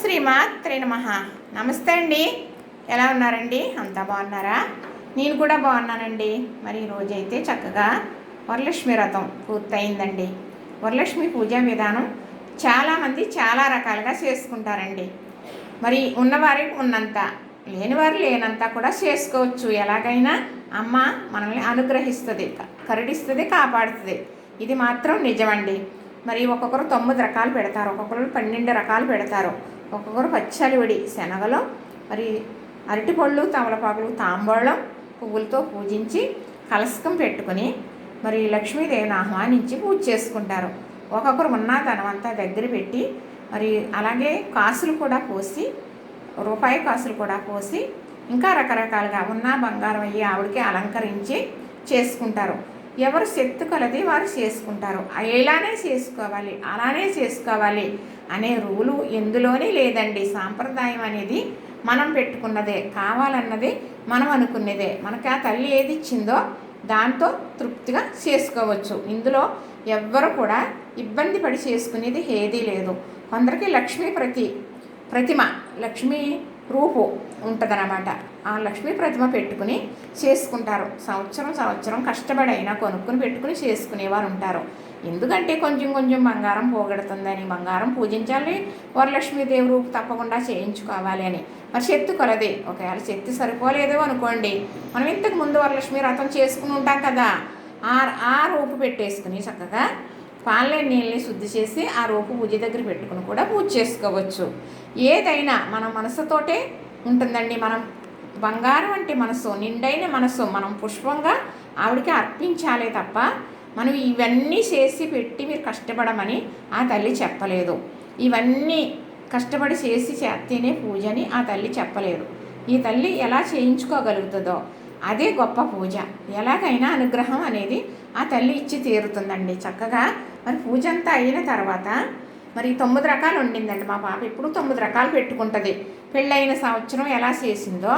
శ్రీమాత్రే నమ నమస్తే అండి. ఎలా ఉన్నారండి? అంతా బాగున్నారా? నేను కూడా బాగున్నానండి. మరి రోజైతే చక్కగా వరలక్ష్మి వ్రతం పూర్తయిందండి. వరలక్ష్మి పూజా విధానం చాలామంది చాలా రకాలుగా చేసుకుంటారండి. మరి ఉన్నవారికి ఉన్నంత లేనివారు లేనంత కూడా చేసుకోవచ్చు. ఎలాగైనా అమ్మ మనల్ని అనుగ్రహిస్తుంది కరుడిస్తుంది కాపాడుతుంది. ఇది మాత్రం నిజమండి. మరి ఒక్కొక్కరు తొమ్మిది రకాలు పెడతారు ఒక్కొక్కరు పన్నెండు రకాలు పెడతారు. ఒక్కొక్కరు పచ్చలివిడి శనగలో మరి అరటిపళ్ళు తమలపాకులు తాంబూలం పువ్వులతో పూజించి కలసకం పెట్టుకుని మరి లక్ష్మీదేవిని ఆహ్వానించి పూజ చేసుకుంటారు. ఒక్కొక్కరు ఉన్న ధనమంతా దగ్గర పెట్టి మరి అలాగే కాసులు కూడా పోసి రూపాయి కాసులు కూడా పోసి ఇంకా రకరకాలుగా ఉన్న బంగారం అయ్యి ఆవిడకి అలంకరించి చేసుకుంటారు. ఎవరు శక్తి కలది వారు చేసుకుంటారు. ఇలానే చేసుకోవాలి అలానే చేసుకోవాలి అనే రూలు ఎందులోనే లేదండి. సాంప్రదాయం అనేది మనం పెట్టుకున్నదే కావాలన్నది మనం అనుకున్నదే మనకి ఆ తల్లి ఏది ఇచ్చిందో దాంతో తృప్తిగా చేసుకోవచ్చు. ఇందులో ఎవ్వరు కూడా ఇబ్బంది పడి చేసుకునేది ఏదీ లేదు. కొందరికి లక్ష్మీ ప్రతి ప్రతిమ లక్ష్మీ రూపు ఉంటుందన్నమాట. ఆ లక్ష్మీ ప్రతిమ పెట్టుకుని చేసుకుంటారు. సంవత్సరం సంవత్సరం కష్టపడి అయినా కొనుక్కుని పెట్టుకుని చేసుకునేవారు ఉంటారు. ఎందుకంటే కొంచెం కొంచెం బంగారం పోగొడుతుందని బంగారం పూజించాలి వరలక్ష్మీదేవి రూపు తప్పకుండా చేయించుకోవాలి అని. మరి శక్తి కొలది. ఒకవేళ శక్తి సరిపోలేదో అనుకోండి. మనం ఇంతకు ముందు వరలక్ష్మి రథం చేసుకుని ఉంటాం కదా. ఆ ఆ రూపు పెట్టేసుకుని చక్కగా పాలే నీళ్ళని శుద్ధి చేసి ఆ రూపు పూజ దగ్గర పెట్టుకుని కూడా పూజ చేసుకోవచ్చు. ఏదైనా మన మనసుతోటే ఉంటుందండి. మనం బంగారం అంటే మనసు నిండైన మనసు మనం పుష్పంగా ఆవిడకి అర్పించాలే తప్ప మనం ఇవన్నీ చేసి పెట్టి మీరు కష్టపడమని ఆ తల్లి చెప్పలేదు. ఇవన్నీ కష్టపడి చేసి చేస్తేనే పూజని ఆ తల్లి చెప్పలేదు. ఈ తల్లి ఎలా చేయించుకోగలుగుతుందో అదే గొప్ప పూజ. ఎలాగైనా అనుగ్రహం అనేది ఆ తల్లి ఇచ్చి తీరుతుందండి. చక్కగా మరి పూజ అంతా అయిన తర్వాత మరి తొమ్మిది రకాలు ఉండిందండి. మా పాప ఎప్పుడు తొమ్మిది రకాలు పెట్టుకుంటుంది. పెళ్ళైన సంవత్సరం ఎలా చేసిందో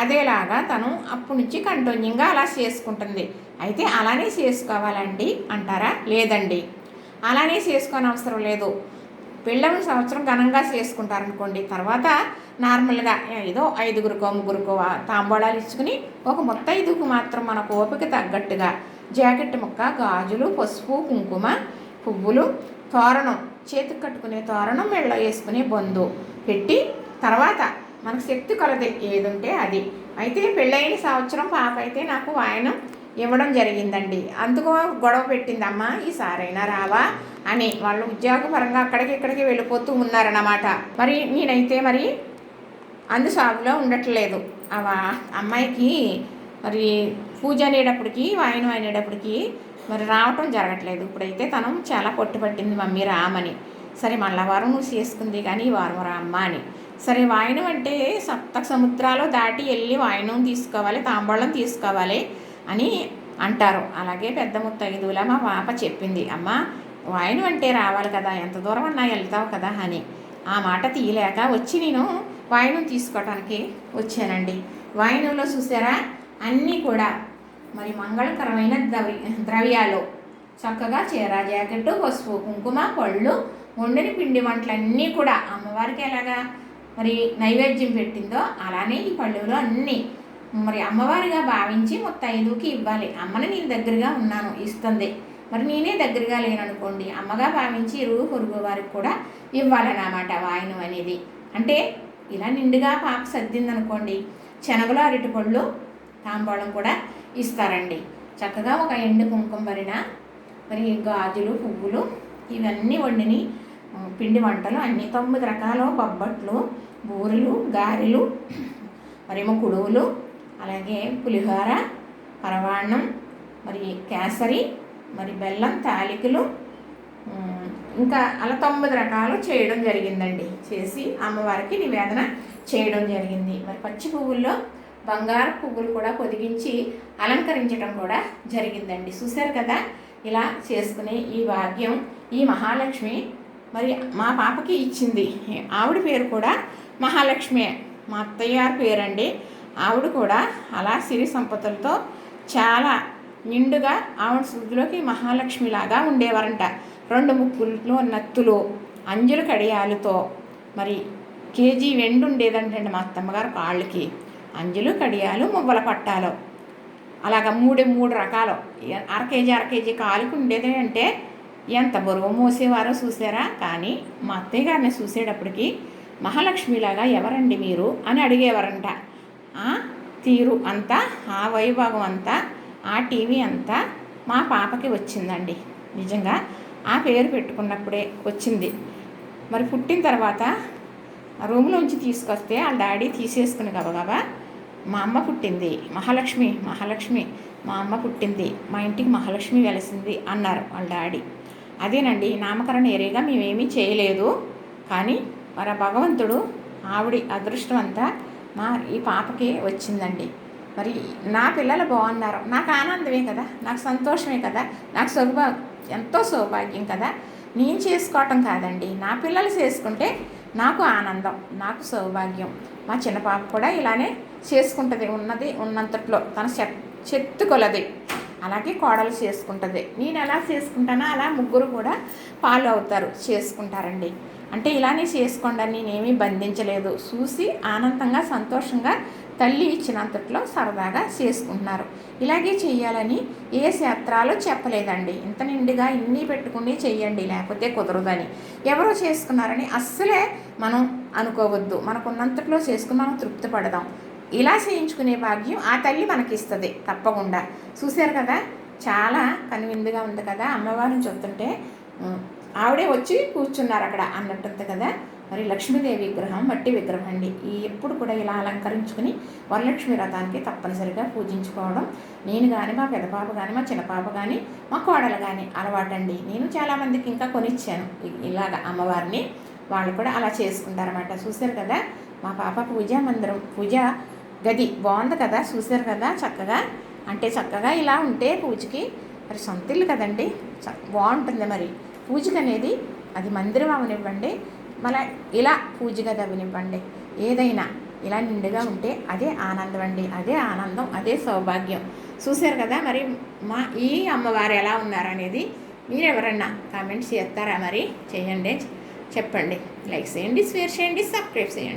అదేలాగా తను అప్పటి నుంచి కంటిన్యూగా అలా చేసుకుంటుంది. అయితే అలానే చేసుకోవాలండి అంటారా? లేదండి. అలానే చేసుకోని అవసరం లేదు. పెళ్ళైన సంవత్సరం ఘనంగా చేసుకుంటారనుకోండి. తర్వాత నార్మల్గా ఏదో ఐదుగురికో ముగ్గురికో తాంబూలాలు ఇచ్చుకుని ఒక ముత్తైదుకు మాత్రం మన ఓపిక తగ్గట్టుగా జాకెట్ ముక్క గాజులు పసుపు కుంకుమ పువ్వులు తోరణం చేతికి కట్టుకునే తోరణం మెళ్ళ వేసుకునే బొందు పెట్టి తర్వాత మనకు శక్తి కొరత ఏదుంటే అది. అయితే పెళ్ళైన సంవత్సరం పాప అయితే నాకు వాయనం ఇవ్వడం జరిగిందండి. అందుకు గొడవ పెట్టిందమ్మ ఈసారైనా రావా? అని. వాళ్ళు ఉద్యోగపరంగా అక్కడికి ఇక్కడికి వెళ్ళిపోతూ ఉన్నారన్నమాట. మరి నేనైతే మరి అందు సాగులో ఉండట్లేదు. ఆ అమ్మాయికి మరి పూజ అనేటప్పటికి వాయనం అనేటప్పటికి మరి రావటం జరగట్లేదు. ఇప్పుడైతే తను చాలా పట్టుపట్టింది మమ్మీ రామని. సరే మళ్ళా వారం నువ్వు చేసుకుంది కానీ ఈ వారం రామ్మ అని. సరే వాయనం అంటే సప్త సముద్రాలు దాటి వెళ్ళి వాయనం తీసుకోవాలి తాంబూలం తీసుకోవాలి అని అంటారు. అలాగే పెద్ద ముత్తైదువులా మా పాప చెప్పింది అమ్మ వాయనం అంటే రావాలి కదా ఎంత దూరం అన్నా వెళ్తావు కదా అని. ఆ మాట తీయలేక వచ్చి నేను వాయనం తీసుకోవటానికి వచ్చానండి. వాయనంలో చూసారా అన్నీ కూడా మరి మంగళకరమైన ద్రవ్య ద్రవ్యాలు. చక్కగా చీర జాకెట్టు పసుపు కుంకుమ పళ్ళు వండిన పిండి వంటలన్నీ కూడా. అమ్మవారికి ఎలాగా? మరి నైవేద్యం పెట్టిందో అలానే ఈ పళ్ళులో అన్నీ. మరి అమ్మవారిగా భావించి ముత్తైదుకి ఇవ్వాలి. అమ్మని నేను దగ్గరగా ఉన్నాను ఇస్తుంది. మరి నేనే దగ్గరగా లేననుకోండి అమ్మగా భావించి ఇరుగు పొరుగు వారికి కూడా ఇవ్వాలన్నమాట వాయనం అనేది. అంటే ఇలా నిండుగా పాప సర్దిందనుకోండి శనగలు అరటిపళ్ళు తాంబూలం కూడా ఇస్తారండి. చక్కగా ఒక ఎండు కుంకుమ పరిన మరి గాజులు పువ్వులు ఇవన్నీ వండిని పిండి వంటలు అన్ని తొమ్మిది రకాల. బొబ్బట్లు బూరెలు గారెలు మరేమో కుడువులు అలాగే పులిహోర పరవాన్నం మరి కేసరి మరి బెల్లం తాలికలు. ఇంకా అలా తొమ్మిది రకాలు చేయడం జరిగిందండి. చేసి అమ్మవారికి నివేదన చేయడం జరిగింది. మరి పచ్చి పువ్వుల్లో బంగారు పువ్వులు కూడా పొదిగించి అలంకరించడం కూడా జరిగిందండి. చూశారు కదా? ఇలా చేసుకునే ఈ భాగ్యం ఈ మహాలక్ష్మి మరి మా పాపకి ఇచ్చింది. ఆవిడ పేరు కూడా మహాలక్ష్మి. మా అత్తయ్య పేరండి. ఆవిడ కూడా అలా సిరి సంపదలతో చాలా నిండుగా ఆవిడ శుద్ధిలోకి మహాలక్ష్మిలాగా ఉండేవారంట. రెండు ముక్కులు నత్తులు అంజుల కడియాలతో. మరి కేజీ వెండి ఉండేదంటండి మా అత్తమ్మగారు కాళ్ళకి. అంజులు కడియాలు మువ్వల పట్టాలు. అలాగ మూడు మూడు రకాలు. అర కేజీ అర కేజీ కాలుకి ఉండేది అంటే ఎంత బరువు మోసేవారో చూసారా కానీ మా అత్తయ్య గారిని చూసేటప్పటికి మహాలక్ష్మిలాగా ఎవరండి మీరు అని అడిగేవారంట. ఆ? తీరు అంతా ఆ వైభాగం అంతా ఆ టీవీ అంతా మా పాపకి వచ్చిందండి. నిజంగా ఆ పేరు పెట్టుకున్నప్పుడే వచ్చింది. మరి పుట్టిన తర్వాత రూమ్లోంచి తీసుకొస్తే వాళ్ళ డాడీ తీసేసుకుని గబగబా మా అమ్మ పుట్టింది మహాలక్ష్మి మహాలక్ష్మి మా అమ్మ పుట్టింది మా ఇంటికి మహాలక్ష్మి వెలసింది అన్నారు వాళ్ళ డాడీ. అదేనండి నామకరణ ఏరియాగా మేమేమీ చేయలేదు. కానీ మరి భగవంతుడు ఆవిడి అదృష్టం అంతా మా ఈ పాపకి వచ్చిందండి. మరి నా పిల్లలు బాగున్నారు. నాకు ఆనందమే కదా నాకు సంతోషమే కదా నాకు సౌభా ఎంతో సౌభాగ్యం కదా. నేను చేసుకోవటం కాదండి నా పిల్లలు చేసుకుంటే నాకు ఆనందం నాకు సౌభాగ్యం. మా చిన్న పాప కూడా ఇలానే చేసుకుంటుంది ఉన్నది ఉన్నంతట్లో తన చె చెత్తుకొలది. అలాగే కోడలు చేసుకుంటుంది. నేను ఎలా చేసుకుంటానో అలా ముగ్గురు కూడా ఫాలో అవుతారు చేసుకుంటారండి. అంటే ఇలానే చేసుకోండి అని నేనేమీ బంధించలేదు. చూసి ఆనందంగా సంతోషంగా తల్లి ఇచ్చినంతట్లో సరదాగా చేసుకుంటున్నారు. ఇలాగే చేయాలని ఏ శాస్త్రాలు చెప్పలేదండి. ఇంత నిండుగా ఇన్ని పెట్టుకుని చెయ్యండి లేకపోతే కుదరదని. ఎవరో చేసుకున్నారని అస్సలే మనం అనుకోవద్దు. మనకున్నంతట్లో చేసుకుని మనం తృప్తి పడదాం. ఇలా చేయించుకునే భాగ్యం ఆ తల్లి మనకిస్తుంది తప్పకుండా. చూశారు కదా? చాలా కనువిందుగా ఉంది కదా? అమ్మవారిని చూస్తుంటే ఆవిడే వచ్చి కూర్చున్నారు అక్కడ అన్నట్టుంది కదా? మరి లక్ష్మీదేవి విగ్రహం మట్టి విగ్రహం అండి. ఈ ఎప్పుడు కూడా ఇలా అలంకరించుకుని వరలక్ష్మి రథానికి తప్పనిసరిగా పూజించుకోవడం. నేను కానీ మా పెదపాప కానీ మా చిన్న పాప కానీ మా కోడలు కానీ అలవాటండి. నేను చాలామందికి ఇంకా కొనిచ్చాను. ఇలాగ అమ్మవారిని వాళ్ళు కూడా అలా చేసుకుంటారన్నమాట. చూశారు కదా? మా పాప పూజా మందిరం పూజ గది. బాగుంది కదా? చూశారు కదా? చక్కగా? అంటే చక్కగా ఇలా ఉంటే పూజకి మరి సొంత ఇల్లు కదండి? చ- బాగుంటుంది మరి. పూజకి అనేది అది మందిరం అవనివ్వండి మళ్ళీ ఇలా పూజ గది అవనివ్వండి. ఏదైనా ఇలా నిండుగా ఉంటే అదే ఆనందం అండి. అదే ఆనందం అదే సౌభాగ్యం. చూశారు కదా మరి మా ఈ అమ్మవారు ఎలా ఉన్నారనేది మీరు ఎవరన్నా కామెంట్స్ చేస్తారా మరి? చేయండి. చెప్పండి. లైక్ చేయండి షేర్ చేయండి సబ్స్క్రైబ్ చేయండి.